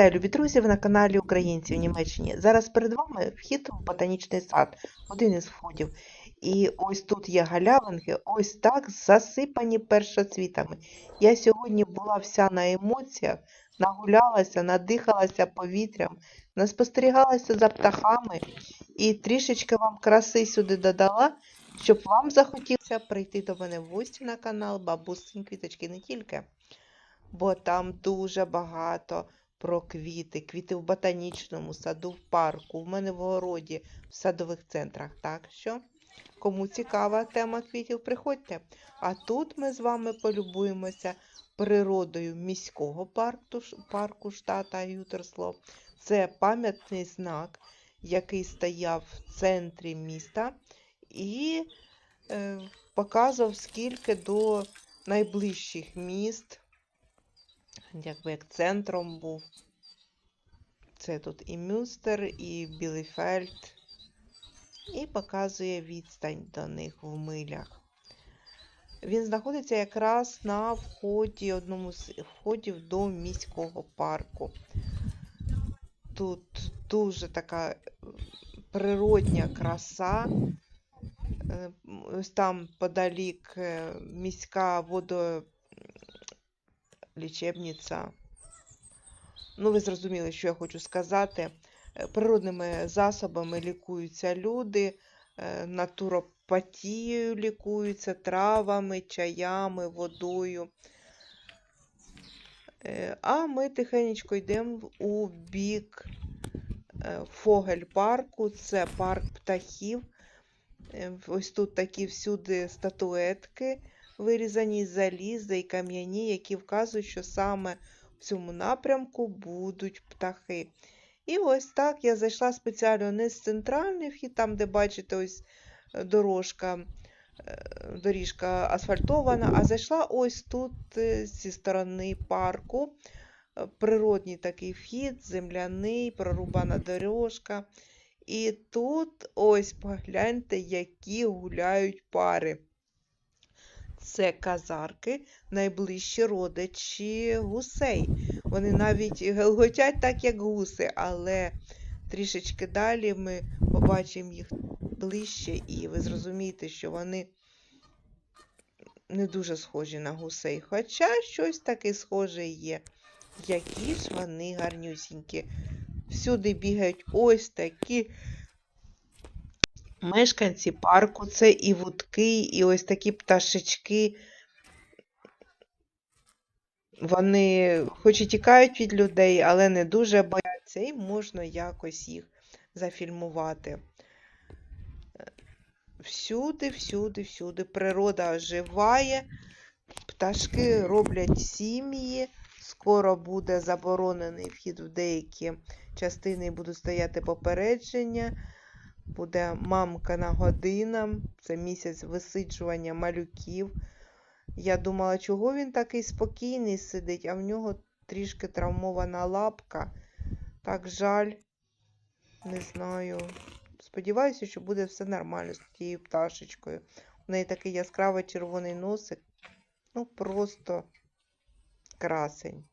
Вітаю, любі друзі! Ви на каналі Українці Німеччині. Зараз перед вами вхід в ботанічний сад, один із входів. І ось тут є галявинки, ось так засипані першоцвітами. Я сьогодні була вся на емоціях, нагулялася, надихалася повітрям, наспостерігалася за птахами і трішечки вам краси сюди додала, щоб вам захотілося прийти до мене в гості на канал Бабусин Квіточки не тільки. Бо там дуже багато про квіти, квіти в ботанічному саду, в парку, в мене в городі, в садових центрах. Так що, кому цікава тема квітів, приходьте. А тут ми з вами полюбуємося природою міського парку, парку штата Ютерсло. Це пам'ятний знак, який стояв в центрі міста і е, показував скільки до найближчих міст якби як центром був. Це тут і Мюстер, і Біліфельд, і показує відстань до них в милях. Він знаходиться якраз на вході, одному з входів до міського парку. Тут дуже така природня краса. Ось там подалік міська водо лічебниця. Ну, ви зрозуміли, що я хочу сказати. Природними засобами лікуються люди, натуропатією лікуються, травами, чаями, водою. А ми тихенечко йдемо у бік Фогель-парку, це парк птахів. Ось тут такі всюди статуетки вирізані з заліза і кам'яні, які вказують, що саме в цьому напрямку будуть птахи. І ось так я зайшла спеціально не з центральний вхід, там, де бачите, ось е, дорожка, е, доріжка асфальтована, а зайшла ось тут е, зі сторони парку. Природній такий вхід, земляний, прорубана дорожка. І тут ось погляньте, які гуляють пари. Це казарки, найближчі родичі гусей. Вони навіть гелготять так, як гуси, але трішечки далі ми побачимо їх ближче, і ви зрозумієте, що вони не дуже схожі на гусей. Хоча щось таке схоже є. Які ж вони гарнюсінькі. Всюди бігають ось такі. Мешканці парку це і вудки, і ось такі пташечки. Вони хоч і тікають від людей, але не дуже бояться, і можна якось їх зафільмувати. Всюди, всюди, всюди природа оживає, пташки роблять сім'ї, скоро буде заборонений вхід в деякі частини будуть стояти попередження. Буде мамкана година, це місяць висиджування малюків. Я думала, чого він такий спокійний сидить, а в нього трішки травмована лапка. Так жаль, не знаю. Сподіваюся, що буде все нормально з тією пташечкою. У неї такий яскравий червоний носик. Ну, просто красень.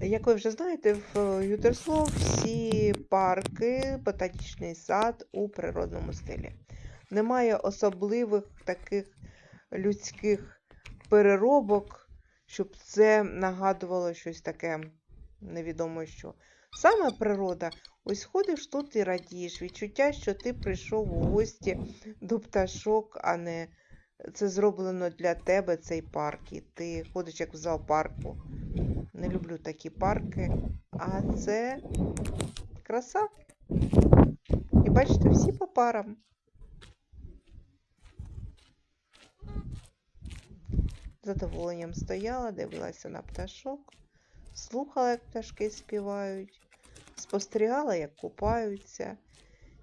Як ви вже знаєте, в Ютерсло всі парки, ботанічний сад у природному стилі. Немає особливих таких людських переробок, щоб це нагадувало щось таке невідомо що. Саме природа, ось ходиш тут і радієш. Відчуття, що ти прийшов у гості до пташок, а не це зроблено для тебе цей парк. І ти ходиш як в зоопарку. Не люблю такі парки. А це краса. І бачите, всі по парам. Задоволенням стояла, дивилася на пташок, слухала, як пташки співають, спостерігала, як купаються.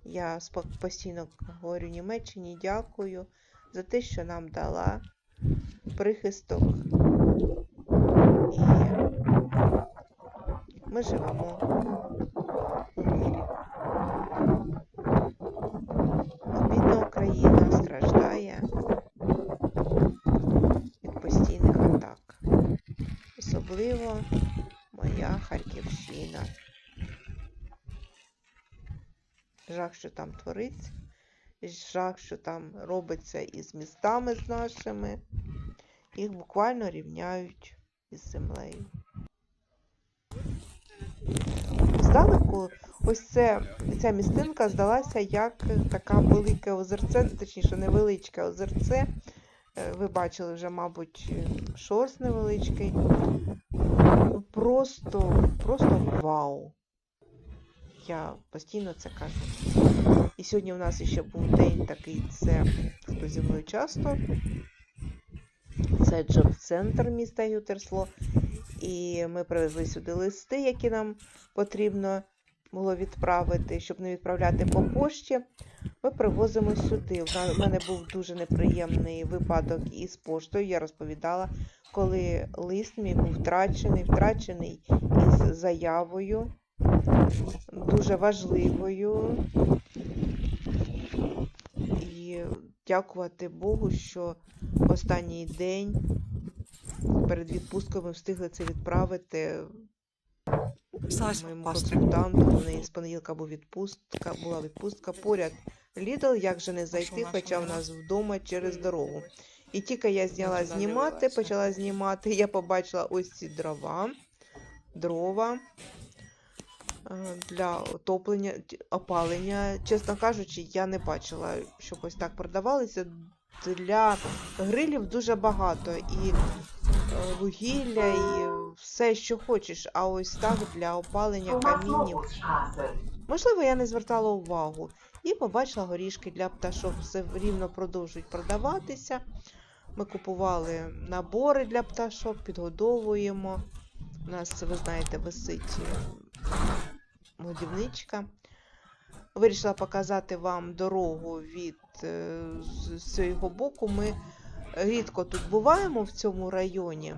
Я постійно говорю Німеччині дякую за те, що нам дала прихисток. І ми живемо у мірі. Бідна Україна страждає від постійних атак. Особливо моя Харківщина. Жах, що там твориться, жах, що там робиться із містами з нашими. Їх буквально рівняють із землею. Здалеку, ось це, ця містинка здалася як така велике озерце, точніше, невеличке озерце. Е, Ви бачили вже, мабуть, шорс невеличкий. Просто, просто вау. Я постійно це кажу. І сьогодні у нас ще був день такий, це хто зі мною часто. Це джоб-центр міста Ютерсло. І ми привезли сюди листи, які нам потрібно було відправити, щоб не відправляти по пошті. Ми привозимо сюди. У мене був дуже неприємний випадок із поштою. Я розповідала, коли лист мій був втрачений, втрачений із заявою, дуже важливою. І дякувати Богу, що останній день перед відпусткою ми встигли це відправити Buster. консультанту. У неї з понеділка була відпустка, була відпустка поряд. Лідл, як же не зайти, хоча в нас вдома через дорогу. І тільки я зняла знімати, почала знімати, я побачила ось ці дрова, дрова е, для отоплення, опалення. Чесно кажучи, я не бачила, щоб ось так продавалися. Для грилів дуже багато. І вугілля, і все, що хочеш. А ось так для опалення камінів. Можливо, я не звертала увагу. І побачила горішки для пташок. Все рівно продовжують продаватися. Ми купували набори для пташок, підгодовуємо. У нас, ви знаєте, висить е, годівничка. Вирішила показати вам дорогу від е, з- з цього боку. Ми рідко тут буваємо в цьому районі.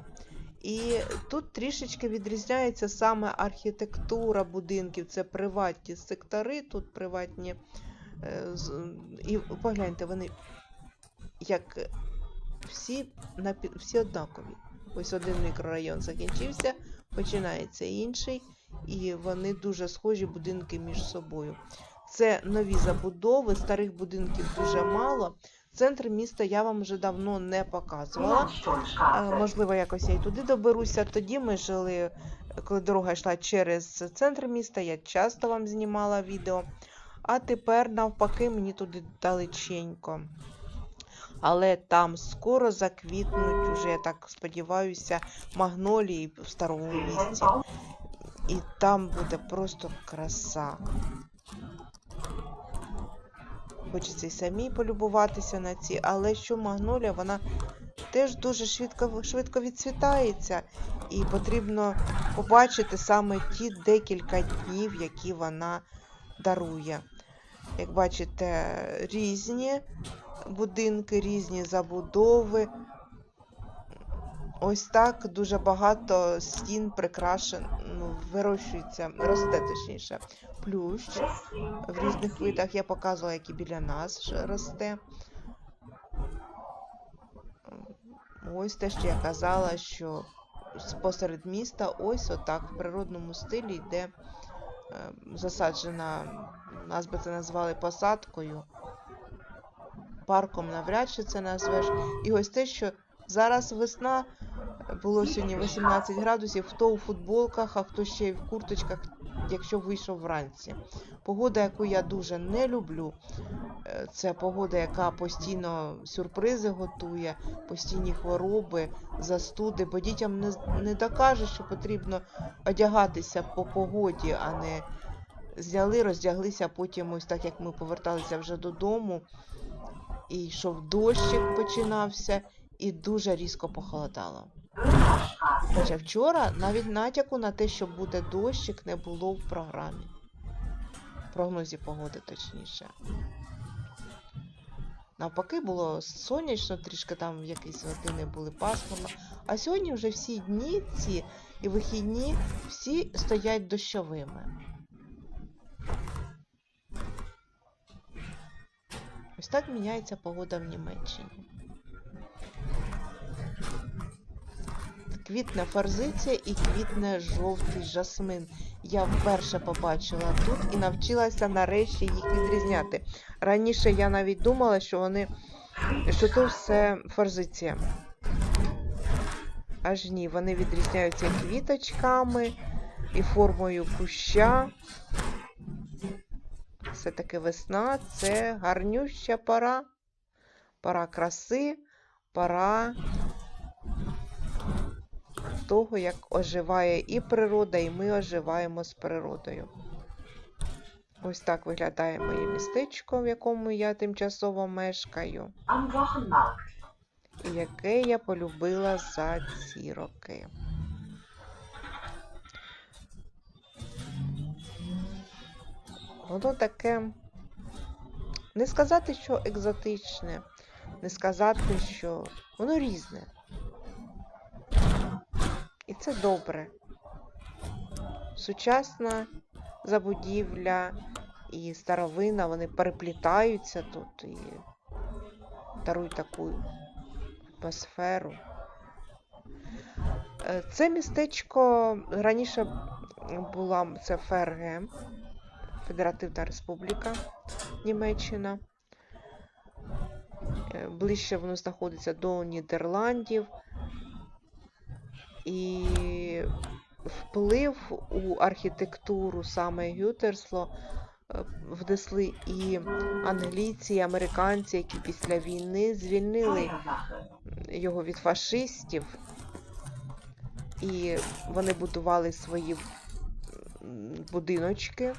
І тут трішечки відрізняється саме архітектура будинків. Це приватні сектори, тут приватні. е, І погляньте, вони як всі, всі однакові. Ось один мікрорайон закінчився, починається інший, і вони дуже схожі будинки між собою. Це нові забудови, старих будинків дуже мало. Центр міста я вам вже давно не показувала. Е, Можливо, якось я й туди доберуся. Тоді ми жили, коли дорога йшла через центр міста, я часто вам знімала відео. А тепер, навпаки, мені туди далеченько. Але там скоро заквітнуть, уже, я так сподіваюся, магнолії в старому місті. І там буде просто краса. Хочеться і самій полюбуватися на ці, але що магнолія, вона теж дуже швидко, швидко відцвітається, і потрібно побачити саме ті декілька днів, які вона дарує. Як бачите, різні будинки, різні забудови. Ось так дуже багато стін прикрашен, ну, вирощується, росте точніше, плющ в різних видах. Я показувала, які біля нас росте. Ось те, що я казала, що посеред міста ось отак в природному стилі йде е, засаджена, нас би це назвали посадкою. Парком навряд чи це назвеш. І ось те, що зараз весна, було сьогодні 18 градусів, хто у футболках, а хто ще й в курточках, якщо вийшов вранці. Погода, яку я дуже не люблю, е, це погода, яка постійно сюрпризи готує, постійні хвороби, застуди, бо дітям не, не докаже, що потрібно одягатися по погоді, а не зняли, роздяглися, потім ось так як ми поверталися вже додому, і йшов дощик починався, і дуже різко похолодало. Хоча вчора навіть натяку на те, що буде дощик, не було в програмі. В прогнозі погоди, точніше. Навпаки, було сонячно, трішки там якісь години були пасмурно. А сьогодні вже всі дні ці і вихідні всі стоять дощовими. Ось так міняється погода в Німеччині. Квітне форзиція і квітне жовтий жасмин. я вперше побачила тут і навчилася нарешті їх відрізняти. Раніше я навіть думала, що вони що це все форзиція. Аж ні, вони відрізняються квіточками і формою куща. Все-таки весна це гарнюща пора. Пора краси, пора того, як оживає і природа, і ми оживаємо з природою. Ось так виглядає моє містечко, в якому я тимчасово мешкаю, і яке я полюбила за ці роки. Воно таке, не сказати, що екзотичне, не сказати, що воно різне. Це добре. Сучасна забудівля і старовина, вони переплітаються тут і дарують таку атмосферу. Е, Це містечко раніше була це ФРГ, Федеративна Республіка Німеччина. Е, Ближче воно знаходиться до Нідерландів. І вплив у архітектуру саме Гютерсло е, внесли і англійці, і американці, які після війни звільнили його від фашистів. І вони будували свої будиночки.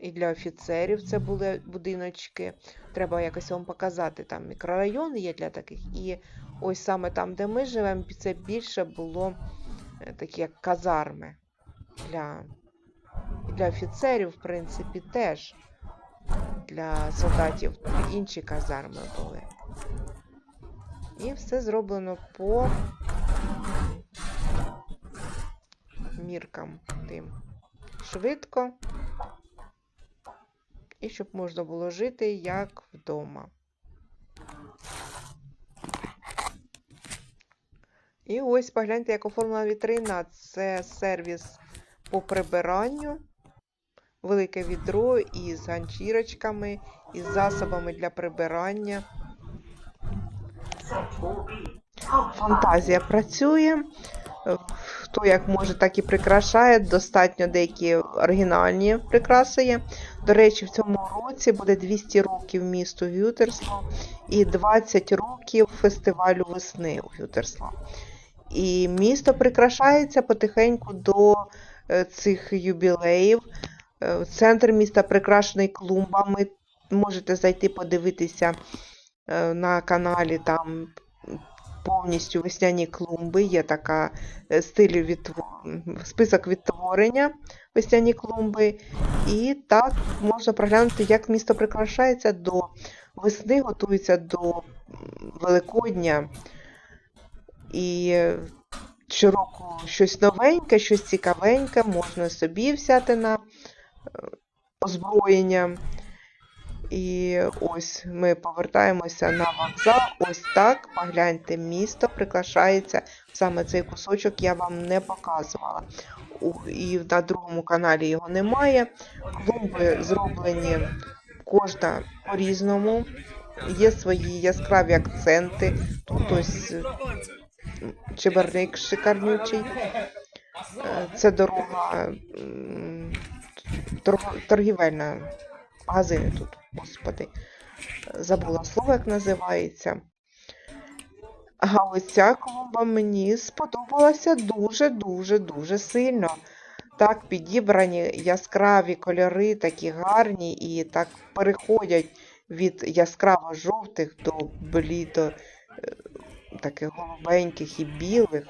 І для офіцерів це були будиночки. Треба якось вам показати. Там мікрорайон є для таких. І ось саме там, де ми живемо, це більше було е, такі як казарми для, для офіцерів, в принципі, теж. Для солдатів інші казарми були. І все зроблено по міркам тим. Швидко. І щоб можна було жити як вдома. І ось погляньте, як оформлена вітрина. Це сервіс по прибиранню. Велике відро із ганчірочками, із засобами для прибирання. Фантазія працює. Хто як може, так і прикрашає. Достатньо деякі оригінальні прикраси є. До речі, в цьому році буде 200 років місту Гютерсло і 20 років фестивалю весни у Гютерсло. І місто прикрашається потихеньку до е, цих юбілеїв. Е, Центр міста прикрашений клумбами. Можете зайти подивитися е, на каналі там повністю весняні клумби. Є така е, стиль відтво- список відтворення весняні клумби. І так можна проглянути, як місто прикрашається до весни, готується до Великодня. І е, щороку щось новеньке, щось цікавеньке, можна собі взяти на е, озброєння. І ось ми повертаємося на вокзал. Ось так, погляньте, місто прикрашається. Саме цей кусочок я вам не показувала. І на другому каналі його немає. Клумби зроблені кожна по-різному. Є свої яскраві акценти. Тут ось чеберник шикарнючий. Е, Це дорога торгівельна. Магазини тут, господи. Забула слово, як називається. А ось ця клумба мені сподобалася дуже-дуже дуже сильно. Так підібрані яскраві кольори, такі гарні, і так переходять від яскраво-жовтих до блідо е, таких голубеньких і білих.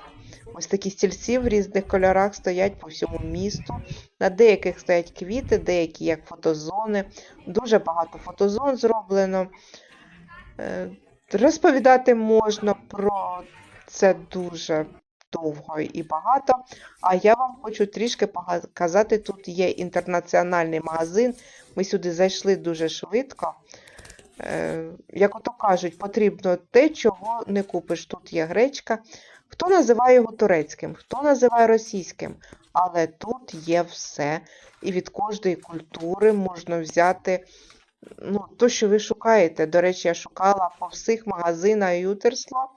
Ось такі стільці в різних кольорах стоять по всьому місту. На деяких стоять квіти, деякі як фотозони. Дуже багато фотозон зроблено. Е, Розповідати можна про це дуже довго і багато. А я вам хочу трішки показати, тут є інтернаціональний магазин. Ми сюди зайшли дуже швидко. Е, як ото кажуть, потрібно те, чого не купиш. Тут є гречка. Хто називає його турецьким, хто називає російським, але тут є все. І від кожної культури можна взяти ну, то, що ви шукаєте. До речі, я шукала по всіх магазинах Ютерсла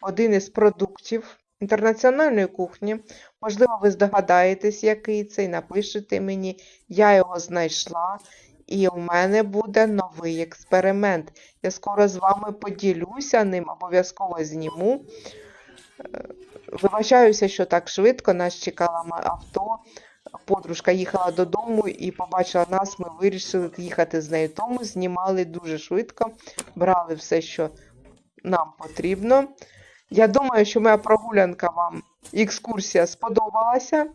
один із продуктів інтернаціональної кухні. Можливо, ви здогадаєтесь, який це, і напишете мені. Я його знайшла. І у мене буде новий експеримент. Я скоро з вами поділюся ним, обов'язково зніму. Вибачаюся, що так швидко нас чекало авто. Подружка їхала додому і побачила нас. Ми вирішили їхати з нею. Тому знімали дуже швидко, брали все, що нам потрібно. Я думаю, що моя прогулянка вам, екскурсія сподобалася.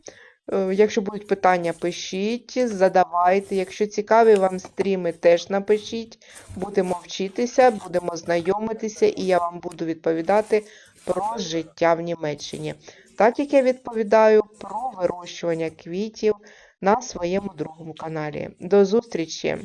Е, Якщо будуть питання, пишіть, задавайте. Якщо цікаві вам стріми, теж напишіть. Будемо вчитися, будемо знайомитися, і я вам буду відповідати про життя в Німеччині. Так як я відповідаю про вирощування квітів на своєму другому каналі. До зустрічі!